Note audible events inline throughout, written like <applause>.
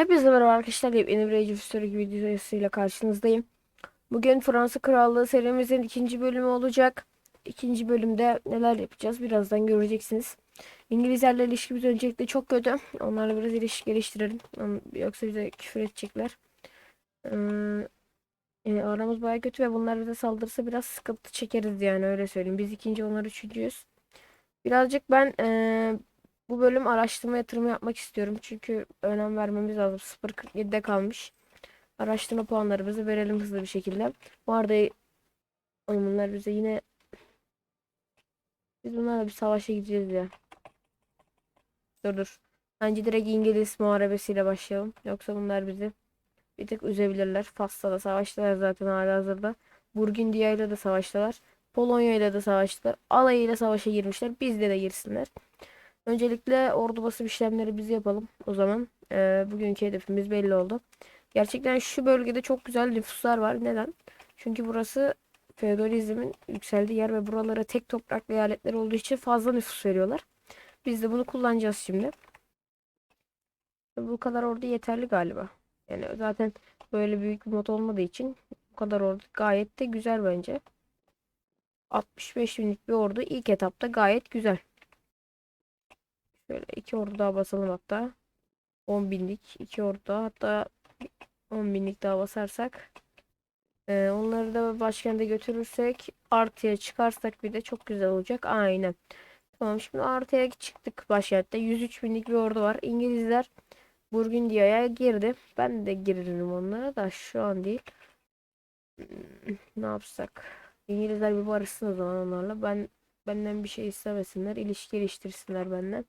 Hepinize merhaba arkadaşlar. Yeni bir Age of videosuyla karşınızdayım. Bugün Fransa Krallığı serimizin ikinci bölümü olacak. İkinci bölümde neler yapacağız birazdan göreceksiniz. İngilizlerle ilişkimiz öncelikle çok kötü. Onlarla biraz ilişki geliştirelim. Yoksa bize küfür edecekler. Ee, aramız baya kötü ve bunlar bize saldırırsa biraz sıkıntı çekeriz yani öyle söyleyeyim. Biz ikinci onlar üçüncüyüz. Birazcık ben e, bu bölüm araştırma yatırımı yapmak istiyorum. Çünkü önem vermemiz lazım. 0.47'de kalmış. Araştırma puanlarımızı verelim hızlı bir şekilde. Bu arada bunlar bize yine biz bunlarla bir savaşa gideceğiz ya. Dur dur. Bence direkt İngiliz muharebesiyle başlayalım. Yoksa bunlar bizi bir tık üzebilirler. Fas'ta da savaştılar zaten hala hazırda. Burgundiya ile de savaştılar. Polonya ile de savaştılar. Alay ile savaşa girmişler. Bizde de girsinler. Öncelikle ordu basım işlemleri biz yapalım. O zaman e, bugünkü hedefimiz belli oldu. Gerçekten şu bölgede çok güzel nüfuslar var. Neden? Çünkü burası feodalizmin yükseldiği yer ve buralara tek toprak eyaletler olduğu için fazla nüfus veriyorlar. Biz de bunu kullanacağız şimdi. Bu kadar ordu yeterli galiba. Yani zaten böyle büyük bir mod olmadığı için bu kadar ordu gayet de güzel bence. 65 binlik bir ordu ilk etapta gayet güzel. Şöyle iki ordu daha basalım hatta. 10 binlik iki ordu hatta 10 binlik daha basarsak. Ee, onları da başkente götürürsek artıya çıkarsak bir de çok güzel olacak. Aynen. Tamam şimdi artıya çıktık başkentte. 103 binlik bir ordu var. İngilizler Burgundiya'ya girdi. Ben de girerim onlara da şu an değil. Hmm, Ne yapsak? İngilizler bir barışsın o zaman onlarla. Ben benden bir şey istemesinler. ilişki geliştirsinler benden.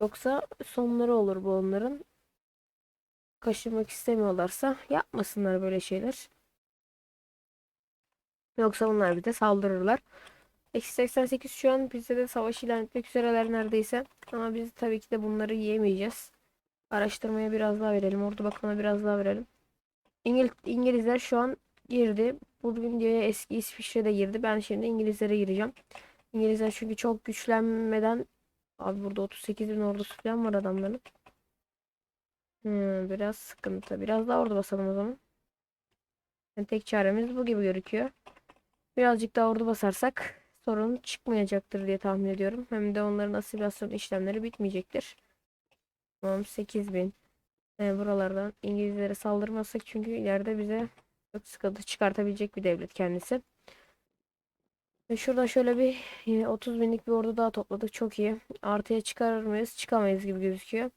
Yoksa sonları olur bu onların. Kaşınmak istemiyorlarsa yapmasınlar böyle şeyler. Yoksa bunlar bize saldırırlar. Eksi 88 şu an bizde de savaş ilan etmek üzereler neredeyse. Ama biz tabii ki de bunları yiyemeyeceğiz. Araştırmaya biraz daha verelim. Ordu bakımına biraz daha verelim. İngil İngilizler şu an girdi. Bugün diye eski İsviçre'de girdi. Ben şimdi İngilizlere gireceğim. İngilizler çünkü çok güçlenmeden Abi burada 38 bin ordusu falan var adamların. Hmm, biraz sıkıntı. Biraz daha ordu basalım o zaman. Yani tek çaremiz bu gibi gözüküyor. Birazcık daha ordu basarsak sorun çıkmayacaktır diye tahmin ediyorum. Hem de onların asimilasyon işlemleri bitmeyecektir. Tamam 8 bin. Yani buralardan İngilizlere saldırmazsak çünkü ileride bize çok sıkıntı çıkartabilecek bir devlet kendisi. Ve şuradan şöyle bir e, 30 binlik bir ordu daha topladık. Çok iyi. Artıya çıkarır mıyız? Çıkamayız gibi gözüküyor.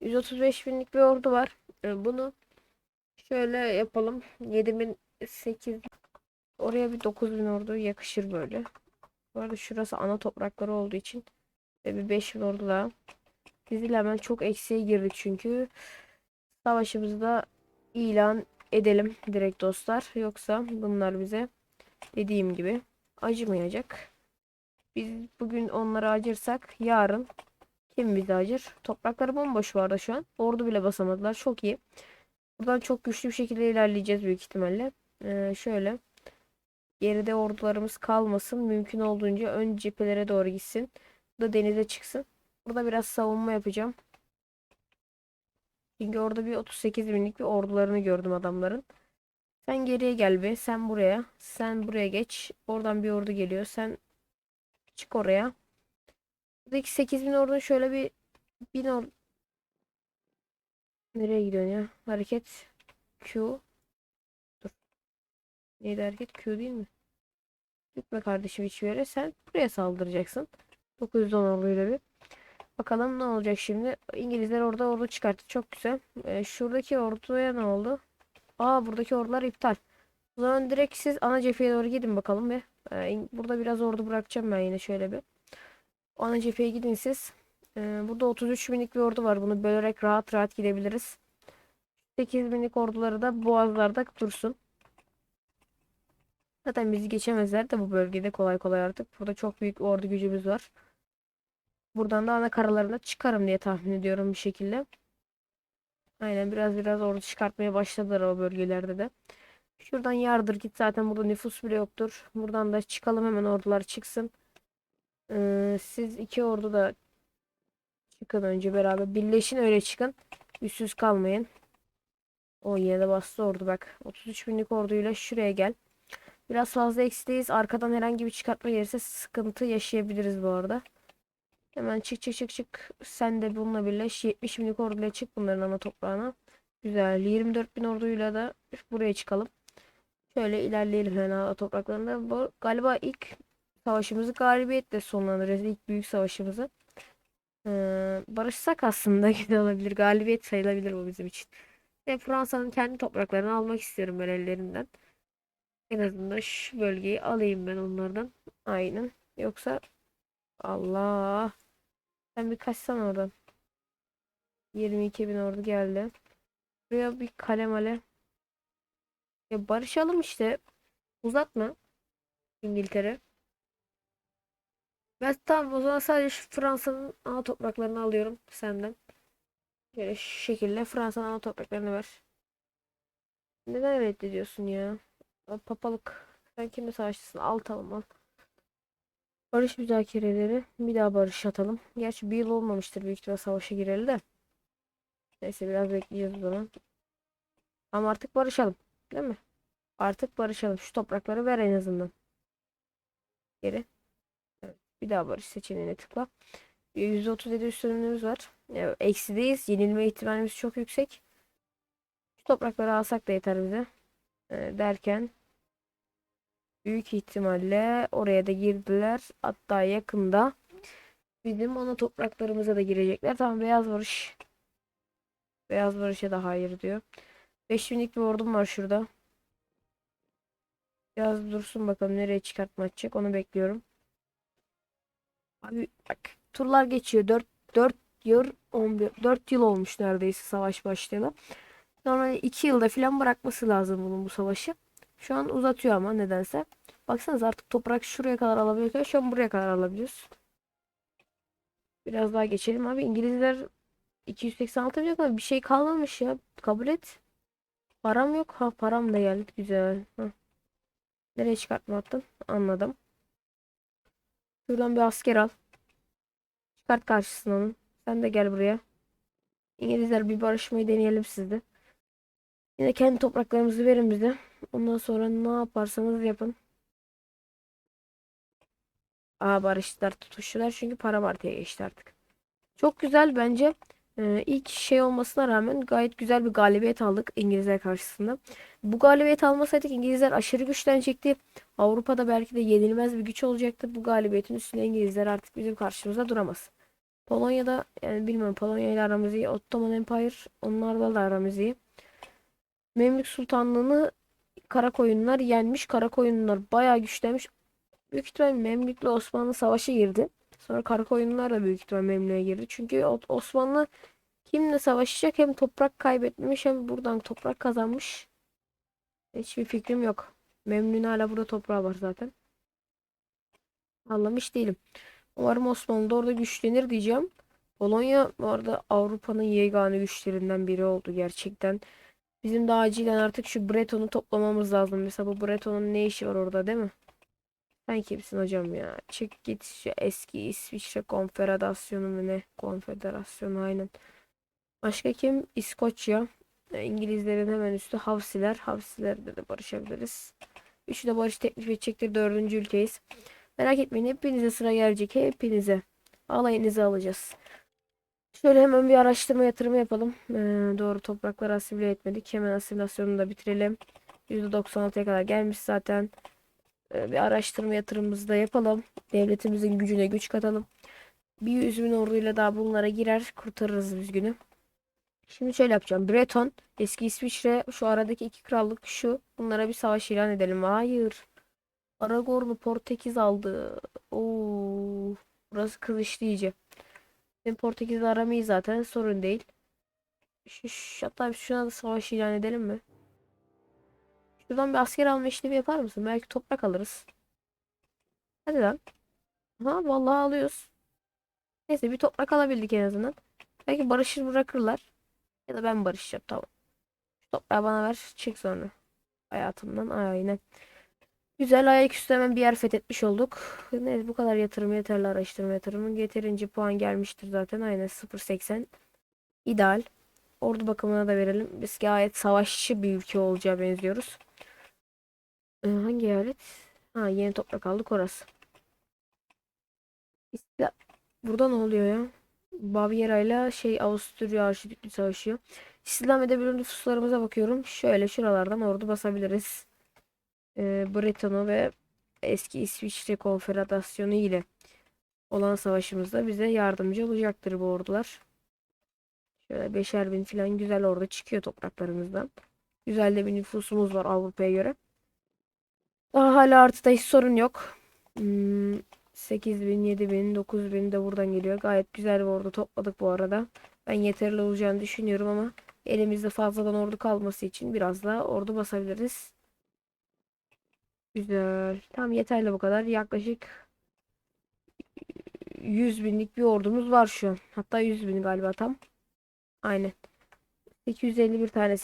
135 binlik bir ordu var. E, Bunu şöyle yapalım. 7000 8 Oraya bir 9000 ordu yakışır böyle. Bu arada şurası ana toprakları olduğu için ve bir 5000 ordu daha. Biz ile hemen çok eksiğe girdik çünkü. Savaşımızı da ilan edelim direkt dostlar. Yoksa bunlar bize dediğim gibi acımayacak. Biz bugün onlara acırsak yarın kim bize acır? Toprakları bomboş vardı şu an. Ordu bile basamadılar. Çok iyi. Buradan çok güçlü bir şekilde ilerleyeceğiz büyük ihtimalle. Ee, şöyle. Geride ordularımız kalmasın. Mümkün olduğunca ön cephelere doğru gitsin. Bu da denize çıksın. Burada biraz savunma yapacağım. Çünkü orada bir 38 binlik bir ordularını gördüm adamların. Sen geriye gel be. Sen buraya. Sen buraya geç. Oradan bir ordu geliyor. Sen çık oraya. Buradaki 8000 ordu şöyle bir bin or Nereye gidiyorsun ya? Hareket Q. Dur. Neydi hareket? Q değil mi? Gitme kardeşim hiçbir yere. Sen buraya saldıracaksın. 910 orduyla bir. Bakalım ne olacak şimdi. İngilizler orada ordu çıkarttı. Çok güzel. Ee, şuradaki orduya ne oldu? Aa buradaki ordular iptal. O zaman direkt siz ana cepheye doğru gidin bakalım ve ee, burada biraz ordu bırakacağım ben yine şöyle bir. Ana cepheye gidin siz. Ee, burada 33 binlik bir ordu var. Bunu bölerek rahat rahat gidebiliriz. 8 binlik orduları da boğazlarda dursun. Zaten bizi geçemezler de bu bölgede kolay kolay artık. Burada çok büyük ordu gücümüz var. Buradan da ana karalarına çıkarım diye tahmin ediyorum bir şekilde. Aynen biraz biraz ordu çıkartmaya başladılar o bölgelerde de. Şuradan yardır git zaten burada nüfus bile yoktur. Buradan da çıkalım hemen ordular çıksın. Ee, siz iki ordu da çıkın önce beraber. Birleşin öyle çıkın. Üstsüz kalmayın. O yine de bastı ordu bak. 33 binlik orduyla şuraya gel. Biraz fazla eksideyiz. Arkadan herhangi bir çıkartma gelirse sıkıntı yaşayabiliriz bu arada. Hemen çık çık çık çık. Sen de bununla birleş. 70 binlik orduyla çık bunların ana toprağına. Güzel. 24 bin orduyla da buraya çıkalım. Şöyle ilerleyelim hemen ana topraklarında. Bu galiba ilk savaşımızı galibiyetle sonlandıracağız. İlk büyük savaşımızı. Ee, barışsak aslında <laughs> güzel olabilir. Galibiyet sayılabilir bu bizim için. Ve Fransa'nın kendi topraklarını almak istiyorum ben ellerinden. En azından şu bölgeyi alayım ben onlardan. Aynen. Yoksa Allah. Sen bir kaçsan oradan. 22 bin ordu geldi. Buraya bir kale male. Ya barışalım işte. Uzatma. İngiltere. Ben tamam o zaman sadece şu Fransa'nın ana topraklarını alıyorum senden. Böyle şu şekilde Fransa'nın ana topraklarını ver. Neden reddediyorsun ya? Al Papalık. Sen kimle savaşçısın? Al tamam al. Barış müzakereleri. Bir daha barış atalım. Gerçi bir yıl olmamıştır büyük ihtimal savaşa gireli de. Neyse biraz bekleyeceğiz o zaman. Ama artık barışalım. Değil mi? Artık barışalım. Şu toprakları ver en azından. Geri. Evet. Bir daha barış seçeneğine tıkla. %37 üstünlüğümüz var. Ya, Eksideyiz. Yenilme ihtimalimiz çok yüksek. Şu toprakları alsak da yeter bize. Ee, derken büyük ihtimalle oraya da girdiler. Hatta yakında bizim ana topraklarımıza da girecekler. Tamam beyaz barış. Beyaz barışa da hayır diyor. 5000'lik bir ordum var şurada. Biraz dursun bakalım nereye çıkartma atacak onu bekliyorum. Abi bak turlar geçiyor. 4 4 yıl 11 4 yıl olmuş neredeyse savaş başlayalı. Sonra 2 yılda falan bırakması lazım bunun bu savaşı. Şu an uzatıyor ama nedense. Baksanız artık toprak şuraya kadar alabiliyorken şu an buraya kadar alabiliyoruz. Biraz daha geçelim abi. İngilizler 286 milyon kadar bir şey kalmamış ya. Kabul et. Param yok. Ha param da geldi. Güzel. Hah. Nereye çıkartma attın? Anladım. Şuradan bir asker al. Çıkart karşısına onu. Sen de gel buraya. İngilizler bir barışmayı deneyelim sizde. Yine kendi topraklarımızı verin bize. Ondan sonra ne yaparsanız yapın. Aa barıştılar tutuştular çünkü para partiye geçti artık. Çok güzel bence. Ee, ilk şey olmasına rağmen gayet güzel bir galibiyet aldık İngilizler karşısında. Bu galibiyet almasaydık İngilizler aşırı güçlenecekti. Avrupa'da belki de yenilmez bir güç olacaktı. Bu galibiyetin üstünde İngilizler artık bizim karşımıza duramaz. Polonya'da yani bilmiyorum Polonya ile aramız iyi. Ottoman Empire onlarla da aramız iyi. Memlük Sultanlığı'nı Karakoyunlar yenmiş. Karakoyunlar bayağı güçlenmiş. Büyük ihtimal Memlük'le Osmanlı savaşı girdi. Sonra Karakoyunlar da büyük ihtimal Memlük'e girdi. Çünkü Osmanlı kimle savaşacak hem toprak kaybetmiş hem buradan toprak kazanmış. Hiçbir fikrim yok. Memnun hala burada toprağı var zaten. Anlamış değilim. Umarım Osmanlı da orada güçlenir diyeceğim. Polonya bu arada Avrupa'nın yegane güçlerinden biri oldu gerçekten. Bizim de acilen artık şu Breton'u toplamamız lazım. Mesela bu Breton'un ne işi var orada değil mi? Sen kimsin hocam ya? Çık git şu eski İsviçre Konfederasyonu mu ne? Konfederasyonu aynen. Başka kim? İskoçya. E, İngilizlerin hemen üstü Havsiler. Havsilerle de barışabiliriz. Üçü de barış teklif edecektir. Dördüncü ülkeyiz. Merak etmeyin hepinize sıra gelecek. Hepinize. Alayınızı alacağız. Şöyle hemen bir araştırma yatırımı yapalım. Ee, doğru toprakları asimile etmedik. Hemen asimilasyonunu da bitirelim. %96'ya kadar gelmiş zaten. Ee, bir araştırma yatırımımızı da yapalım. Devletimizin gücüne güç katalım. Bir yüz bin orduyla daha bunlara girer. Kurtarırız biz. Şimdi şöyle yapacağım. Breton, eski İsviçre, şu aradaki iki krallık şu. Bunlara bir savaş ilan edelim. Hayır. Aragorn'u Portekiz aldı. Oo, burası kızıştı iyice. Benim Portekiz'le aram iyi zaten sorun değil. Şu, şu, hatta şuna da savaş ilan edelim mi? Şuradan bir asker alma işlemi yapar mısın? Belki toprak alırız. Hadi lan. Ha vallahi alıyoruz. Neyse bir toprak alabildik en azından. Belki barışır bırakırlar. Ya da ben barışacağım tamam. Toprağı bana ver. Çık sonra. Hayatımdan aynen. Güzel ayaküstü hemen bir yer fethetmiş olduk. Neyse bu kadar yatırım yeterli araştırma yatırımı. Yeterince puan gelmiştir zaten. Aynen 0.80. İdeal. ordu bakımına da verelim. Biz gayet savaşçı bir ülke olacağı benziyoruz. Ee, hangi eyalet? Ha yeni toprak aldık orası. İşte burada ne oluyor ya? Baviera ile şey Avusturya Arşidüklüğü savaşıyor. İstihdam edebilir nüfuslarımıza bakıyorum. Şöyle şuralardan ordu basabiliriz. Ee, Breton'u ve eski İsviçre Konfederasyonu ile olan savaşımızda bize yardımcı olacaktır bu ordular. Şöyle beşer bin falan güzel ordu çıkıyor topraklarımızdan. Güzel de bir nüfusumuz var Avrupa'ya göre. Daha hala artıda hiç sorun yok. Hmm, 8 bin, 7 bin, 9 bin de buradan geliyor. Gayet güzel bir ordu topladık bu arada. Ben yeterli olacağını düşünüyorum ama elimizde fazladan ordu kalması için biraz daha ordu basabiliriz. Güzel. Tam yeterli bu kadar. Yaklaşık 100 binlik bir ordumuz var şu an. Hatta 100 bin galiba tam. Aynen. 851 tanesi